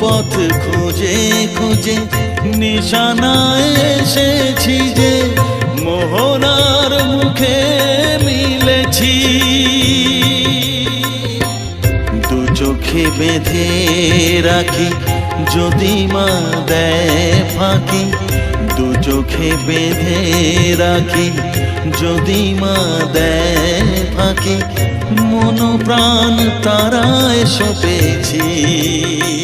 পথ খুঁজে খুঁজে নিশানায় এসেছি যে মোহনার মুখে মিলেছি। দু চোখে বেঁধে রাখি যদি মা দেয় ফাঁকি। দু চোখে বেঁধে রাখি যদি মা দেয় ফাঁকি। মন প্রাণ তারায় ও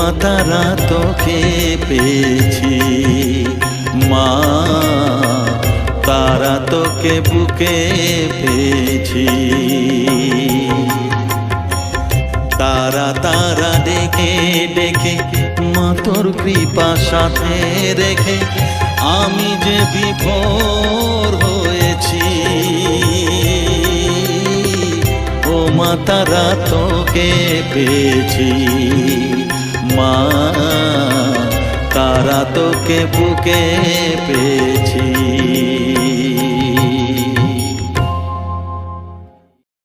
মা তারা তোকে পেয়েছি। মা, তারা তোকে বুকে পেয়েছি। তারা তারা ডেকে ডেকে, মা তোর কৃপা সাথে রেখে, আমি যে বিভোর হয়েছি। ও মা, তারা তোকে পেয়েছি। মা তারা তোকে বুকে পেয়েছি।